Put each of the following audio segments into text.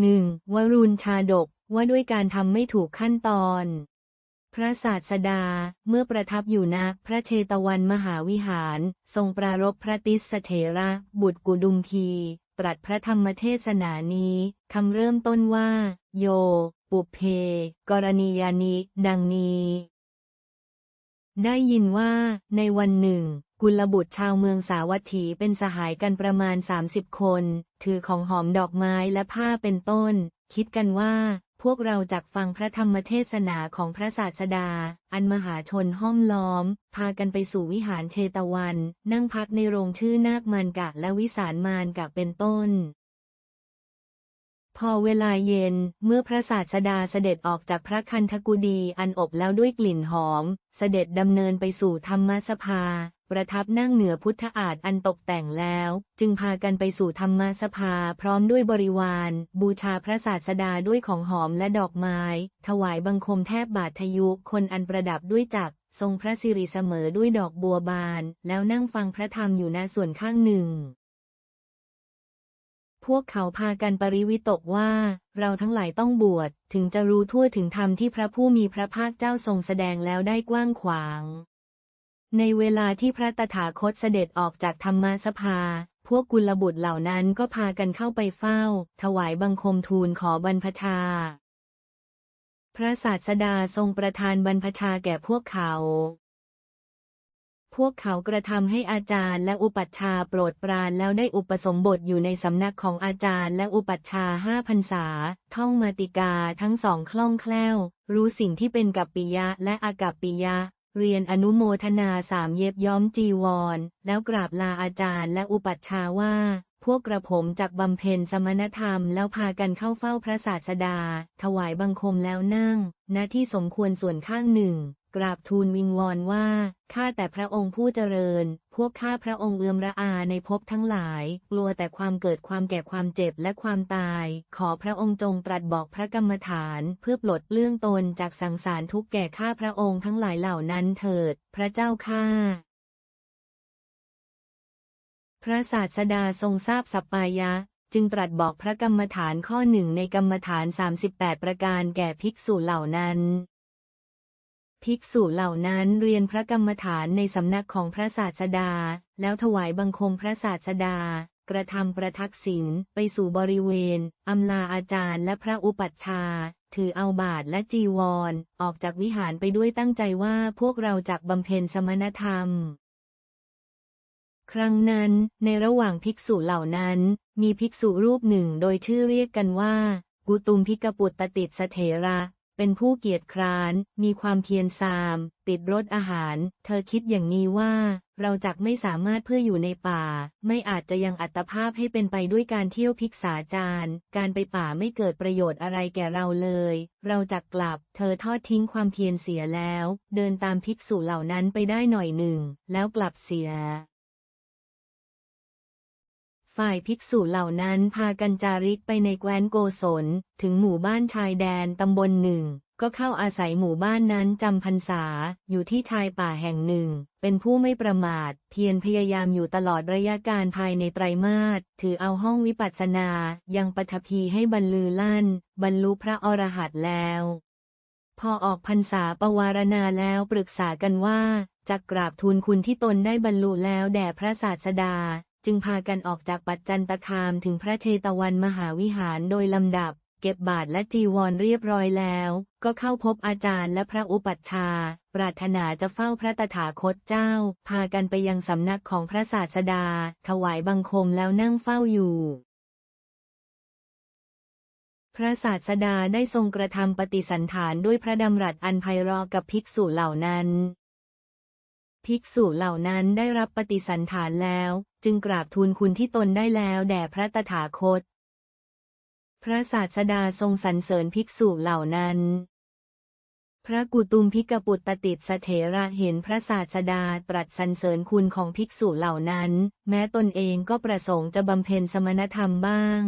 หนึ่งวรุณชาดกว่าด้วยการทำไม่ถูกขั้นตอน พระศาสดา เมื่อประทับอยู่ณพระเชตวันมหาวิหาร ทรงปรารภพระติสเถระ บุตรกุดุมพี ตรัสพระธรรมเทศนานี้คำเริ่มต้นว่า โย ปุเพ กรณียานิดังนี้ ได้ยินว่า ในวันหนึ่ง กุลบุตรชาวเมืองสาวัตถีเป็นสหายกันประมาณ 30 คน ถือของหอมดอกไม้และผ้าเป็นต้น คิดกันว่า พวกเราจักฟังพระธรรมเทศนาของพระศาสดา อันมหาชนห้อมล้อม พากันไปสู่วิหารเชตวัน นั่งพักในโรงชื่อนาคมันกะและวิสารมานกะเป็นต้นพอเวลาเย็น เมื่อพระศาสดาเสด็จออกจากพระคันธกุดีอันอบแล้วด้วยกลิ่นหอม เสด็จดำเนินไปสู่ธรรมสภา ประทับนั่งเหนือพุทธอาฏอันตกแต่งแล้ว จึงพากันไปสู่ธรรมสภาพร้อมด้วยบริวาร บูชาพระศาสดาด้วยของหอมและดอกไม้ ถวายบังคมแทบบาททยุคนอันประดับด้วยจักรทรงพระสิริเสมอด้วยดอกบัวบาน แล้วนั่งฟังพระธรรมอยู่ณส่วนข้างหนึ่ง พวกเขาพากันปริวิตกว่า เราทั้งหลายต้องบวช ถึงจะรู้ทั่วถึงธรรมที่พระผู้มีพระภาคเจ้าทรงแสดงแล้วได้กว้างขวาง ในเวลาที่พระตถาคตเสด็จออกจากธรรมสภา พวกกุลบุตรเหล่านั้นก็พากันเข้าไปเฝ้า ถวายบังคมทูลขอบรรพชา พระศาสดาทรงประทานบรรพชาแก่พวกเขา พวกเขากระทำให้อาจารย์และอุปัชฌาย์โปรดปรานแล้วได้อุปสมบทอยู่ในสำนักของอาจารย์และอุปัชฌาย์ห้าพรรษา ท่องมาติกาทั้งสองคล่องแคล่ว รู้สิ่งที่เป็นกัปปิยะและอากัปปิยะ เรียนอนุโมทนาสามเย็บย้อมจีวร แล้วกราบลาอาจารย์และอุปัชฌาย์ว่า พวกกระผมจากบำเพ็ญสมณธรรมแล้วพากันเข้าเฝ้าพระศาสดา ถวายบังคมแล้วนั่งณที่สมควรส่วนข้างหนึ่ง กราบทูลวิงวอนว่า ข้าแต่พระองค์ผู้เจริญ พวกข้าพระองค์เอื้อมระอาในภพทั้งหลาย กลัวแต่ความเกิดความแก่ความเจ็บและความตาย ขอพระองค์จงตรัสบอกพระกรรมฐาน เพื่อปลดเปลื้องตนจากสังสารทุกแก่ข้าพระองค์ทั้งหลายเหล่านั้นเถิด พระเจ้าข้าพระศาสดาทรงทราบสัปปายะจึงตรัสบอกพระกรรมฐานข้อหนึ่งในกรรมฐาน 38 ประการแก่ภิกษุเหล่านั้น ภิกษุเหล่านั้นเรียนพระกรรมฐานในสำนักของพระศาสดา แล้วถวายบังคมพระศาสดา กระทำประทักษิณไปสู่บริเวณอำลาอาจารย์และพระอุปัชฌาย์ถือเอาบาทและจีวรออกจากวิหารไปด้วยตั้งใจว่าพวกเราจักบำเพ็ญสมณธรรม ครั้งนั้นในระหว่างภิกษุเหล่านั้น มีภิกษุรูปหนึ่งโดยชื่อเรียกกันว่า กุตุมพิกปุตตติสเถระ เป็นผู้เกียจคร้าน มีความเพียรซาม ติดรสอาหาร เธอคิดอย่างนี้ว่า เราจักไม่สามารถเพื่ออยู่ในป่า ไม่อาจจะยังอัตภาพให้เป็นไปด้วยการเที่ยวพิกษาจารการไปป่าไม่เกิดประโยชน์อะไรแก่เราเลย เราจักกลับ เธอทอดทิ้งความเพียรเสียแล้ว เดินตามภิกษุเหล่านั้นไปได้หน่อยหนึ่ง แล้วกลับเสีย ฝ่ายภิกษุเหล่านั้นพากันจาริกไปในแคว้นโกศล ถึงหมู่บ้านชายแดนตำบลหนึ่ง ก็เข้าอาศัยหมู่บ้านนั้นจำพรรษา อยู่ที่ชายป่าแห่งหนึ่ง เป็นผู้ไม่ประมาท เพียรพยายามอยู่ตลอดระยะการภายในไตรมาส ถือเอาห้องวิปัสสนา ยังปฐพีให้บรรลือลั่น บรรลุพระอรหันต์แล้ว พอออกพรรษาปวารณาแล้วปรึกษากันว่าจะกราบทูลคุณที่ตนได้บรรลุแล้วแด่พระศาสดา จึงพากันออกจากปัจจันตคามถึงพระเชตวันมหาวิหารโดยลำดับ เก็บบาทและจีวรเรียบร้อยแล้ว ก็เข้าพบอาจารย์และพระอุปัชฌาย์ปรารถนาจะเฝ้าพระตถาคตเจ้า พากันไปยังสำนักของพระศาสดา ถวายบังคมแล้วนั่งเฝ้าอยู่พระศาสดาได้ทรงกระทำปฏิสันฐานด้วยพระดำรัสอันไพเราะกับภิกษุเหล่านั้น ภิกษุเหล่านั้นได้รับปฏิสันฐานแล้ว จึงกราบทูลคุณที่ตนได้แล้วแด่พระตถาคต พระศาสดาทรงสรรเสริญภิกษุเหล่านั้น พระกุตุมพิกปุตตติสเถระเห็นพระศาสดาตรัสสรรเสริญคุณของภิกษุเหล่านั้น แม้ตนเองก็ประสงค์จะบำเพ็ญสมณธรรมบ้าง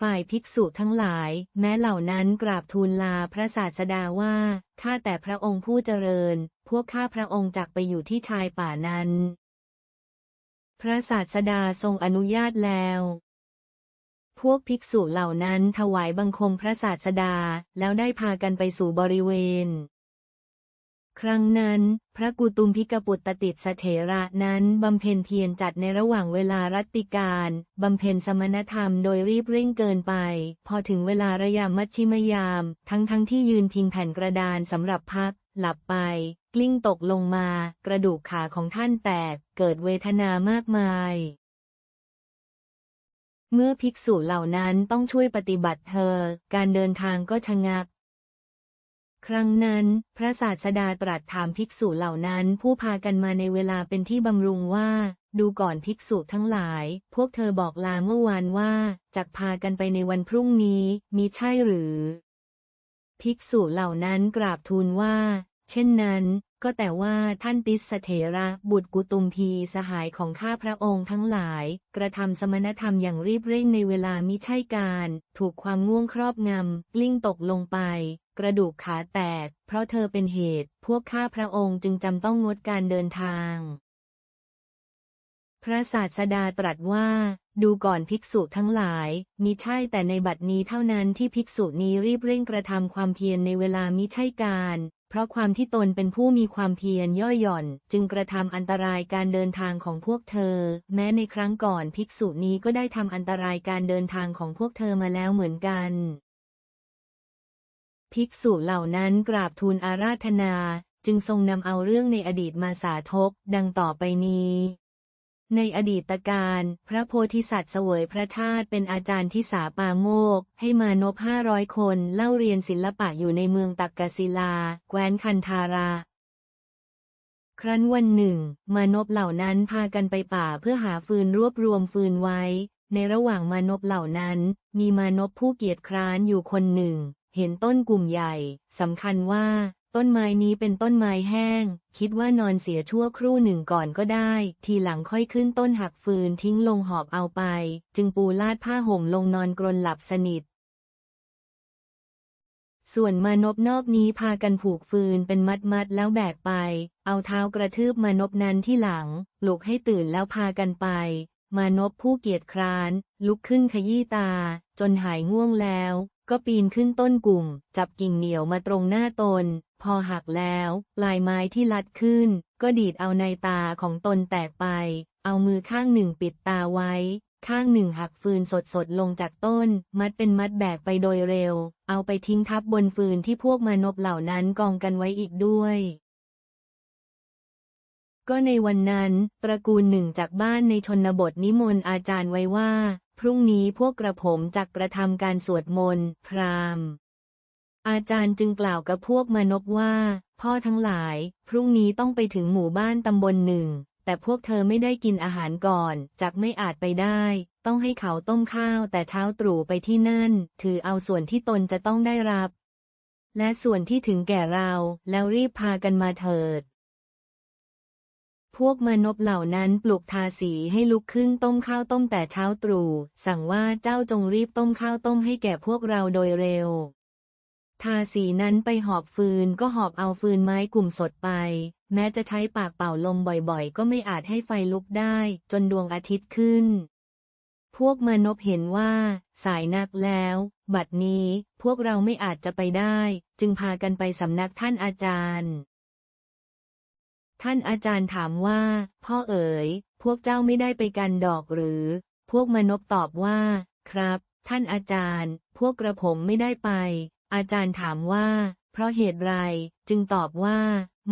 ฝ่ายภิกษุทั้งหลาย แม้เหล่านั้นกราบทูลลาพระศาสดาว่า ข้าแต่พระองค์ผู้เจริญ พวกข้าพระองค์จักไปอยู่ที่ชายป่านั้น พระศาสดาทรงอนุญาตแล้ว พวกภิกษุเหล่านั้นถวายบังคมพระศาสดาแล้วได้พากันไปสู่บริเวณ ครั้งนั้น พระกุตุมพิกปุตตติสเถระนั้นบำเพ็ญเพียรจัดในระหว่างเวลารัติการบำเพ็ญสมณธรรมโดยรีบเร่งเกินไป พอถึงเวลาระยามมัชชิมยาม ทั้งทั้งที่ยืนพิงแผ่นกระดานสำหรับพักหลับไป กลิ้งตกลงมา กระดูกขาของท่านแตก เกิดเวทนามากมาย เมื่อภิกษุเหล่านั้นต้องช่วยปฏิบัติเธอ การเดินทางก็ชะงัก ครั้งนั้น พระศาสดาตรัสถามภิกษุเหล่านั้นผู้พากันมาในเวลาเป็นที่บำรุงว่า ดูก่อนภิกษุทั้งหลาย พวกเธอบอกลาเมื่อวานว่าจักพากันไปในวันพรุ่งนี้มีใช่หรือภิกษุเหล่านั้นกราบทูลว่า เช่นนั้น ก็แต่ว่าท่านติสเถระบุตรกุตุมพีสหายของข้าพระองค์ทั้งหลาย กระทำสมณธรรมอย่างรีบเร่งในเวลามิใช่การ ถูกความง่วงครอบงำกลิ้งตกลงไป กระดูกขาแตก เพราะเธอเป็นเหตุ พวกข้าพระองค์จึงจำต้องงดการเดินทาง พระศาสดาตรัสว่าดูก่อนภิกษุทั้งหลาย มิใช่แต่ในบัดนี้เท่านั้นที่ภิกษุนี้รีบเร่งกระทำความเพียรในเวลามิใช่การ เพราะความที่ตนเป็นผู้มีความเพียรย่อหย่อน จึงกระทำอันตรายการเดินทางของพวกเธอ แม้ในครั้งก่อนภิกษุนี้ก็ได้ทำอันตรายการเดินทางของพวกเธอมาแล้วเหมือนกัน ภิกษุเหล่านั้นกราบทูลอาราธนา จึงทรงนำเอาเรื่องในอดีตมาสาธกดังต่อไปนี้ ในอดีตการ พระโพธิสัตว์เสวยพระชาติเป็นอาจารย์ที่สาปาโมก ให้มานพห้าร้อยคนเล่าเรียนศิลปะอยู่ในเมืองตักกศิลา แคว้นคันธารา ครั้นวันหนึ่ง มานพเหล่านั้นพากันไปป่าเพื่อหาฟืนรวบรวมฟืนไว้ ในระหว่างมานพเหล่านั้น มีมานพผู้เกียจคร้านอยู่คนหนึ่ง เห็นต้นกลุ่มใหญ่สำคัญว่า ต้นไม้นี้เป็นต้นไม้แห้ง คิดว่านอนเสียชั่วครู่หนึ่งก่อนก็ได้ ทีหลังค่อยขึ้นต้นหักฟืนทิ้งลงหอบเอาไป จึงปูลาดผ้าห่มลงนอนกรนหลับสนิท ส่วนมานพนอกนี้พากันผูกฟืนเป็นมัดมัดแล้วแบกไป เอาเท้ากระทืบมานพนั้นที่หลังปลุกให้ตื่นแล้วพากันไป มานพผู้เกียจคร้าน ลุกขึ้นขยี้ตา จนหายง่วงแล้ว ก็ปีนขึ้นต้นกลุ่ม จับกิ่งเหนียวมาตรงหน้าตน พอหักแล้ว ลายไม้ที่ลัดขึ้น ก็ดีดเอาในตาของตนแตกไป เอามือข้างหนึ่งปิดตาไว้ ข้างหนึ่งหักฟืนสดๆลงจากต้น มัดเป็นมัดแบกไปโดยเร็ว เอาไปทิ้งทับบนฟืนที่พวกมนพเหล่านั้นกองกันไว้อีกด้วยก็ในวันนั้น ตระกูลหนึ่งจากบ้านในชนบทนิมนต์อาจารย์ไว้ว่า พรุ่งนี้พวกกระผมจักกระทำการสวดมนต์ พราหมณ์ อาจารย์จึงกล่าวกับพวกมนพว่า พ่อทั้งหลาย พรุ่งนี้ต้องไปถึงหมู่บ้านตำบลหนึ่ง แต่พวกเธอไม่ได้กินอาหารก่อนจักไม่อาจไปได้ ต้องให้เขาต้มข้าวแต่เช้าตรู่ไปที่นั่น ถือเอาส่วนที่ตนจะต้องได้รับ และส่วนที่ถึงแก่เรา แล้วรีบพากันมาเถิด พวกมนพเหล่านั้นปลุกทาสีให้ลุกขึ้นต้มข้าวต้มแต่เช้าตรู่สั่งว่าเจ้าจงรีบต้มข้าวต้มให้แก่พวกเราโดยเร็ว ทาสีนั้นไปหอบฟืนก็หอบเอาฟืนไม้กลุ่มสดไป แม้จะใช้ปากเป่าลมบ่อยๆ ก็ไม่อาจให้ไฟลุกได้ จนดวงอาทิตย์ขึ้น พวกมนพเห็นว่า สายนักแล้ว บัดนี้พวกเราไม่อาจจะไปได้ จึงพากันไปสำนักท่านอาจารย์ ท่านอาจารย์ถามว่า พ่อเอ๋ย พวกเจ้าไม่ได้ไปกันดอกหรือ พวกมนพตอบว่า ครับ ท่านอาจารย์ พวกกระผมไม่ได้ไป อาจารย์ถามว่า เพราะเหตุไร จึงตอบว่า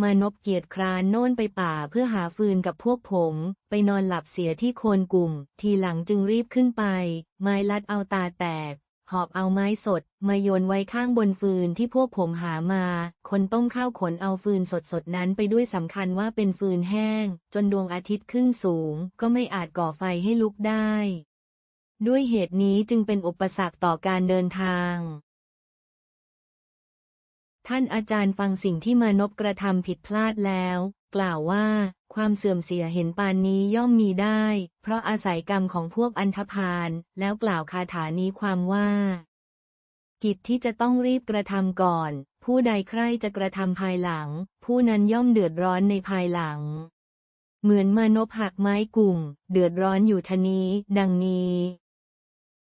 มานพเกียรติครานโน่นไปป่าเพื่อหาฟืนกับพวกผม ไปนอนหลับเสียที่โคนกลุ่ม ทีหลังจึงรีบขึ้นไป ไม้ลัดเอาตาแตก หอบเอาไม้สด มาโยนไว้ข้างบนฟืนที่พวกผมหามา คนต้มข้าวขนเอาฟืนสดๆนั้นไปด้วยสำคัญว่าเป็นฟืนแห้ง จนดวงอาทิตย์ขึ้นสูง ก็ไม่อาจก่อไฟให้ลุกได้ ด้วยเหตุนี้จึงเป็นอุปสรรคต่อการเดินทาง ท่านอาจารย์ฟังสิ่งที่มานพกระทำผิดพลาดแล้ว กล่าวว่า ความเสื่อมเสียเห็นปานนี้ย่อมมีได้ เพราะอาศัยกรรมของพวกอันธพาลแล้วกล่าวคาถานี้ความว่า กิจที่จะต้องรีบกระทำก่อน ผู้ใดใคร่จะกระทำภายหลัง ผู้นั้นย่อมเดือดร้อนในภายหลัง เหมือนมานพหักไม้กลุ่ม เดือดร้อนอยู่ชะนี้ ดังนี้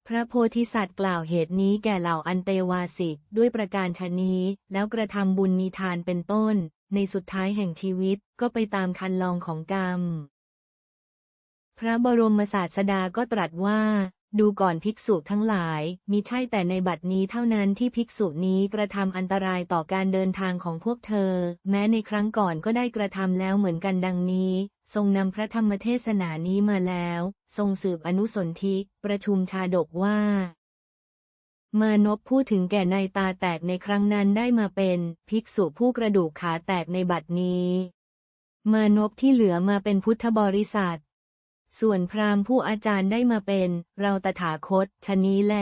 พระโพธิสัตว์กล่าวเหตุนี้แก่เหล่าอันเตวาสิกด้วยประการชนี้ แล้วกระทำบุญมีทานเป็นต้น ในสุดท้ายแห่งชีวิตก็ไปตามคันลองของกรรม พระบรมศาสดาก็ตรัสว่า ดูก่อนภิกษุทั้งหลายมิใช่แต่ในบัดนี้เท่านั้นที่ภิกษุนี้กระทำอันตรายต่อการเดินทางของพวกเธอ แม้ในครั้งก่อนก็ได้กระทำแล้วเหมือนกันดังนี้ ทรงนำพระธรรมเทศนานี้มาแล้ว ทรงสืบอนุสนธิประชุมชาดกว่ามานพพูดถึงแก่นายตาแตกในครั้งนั้นได้มาเป็นภิกษุผู้กระดูกขาแตกในบัดนี้ มานพที่เหลือมาเป็นพุทธบริษัท ส่วนพราหมณ์ผู้อาจารย์ได้มาเป็นเราตถาคตชะนี้แล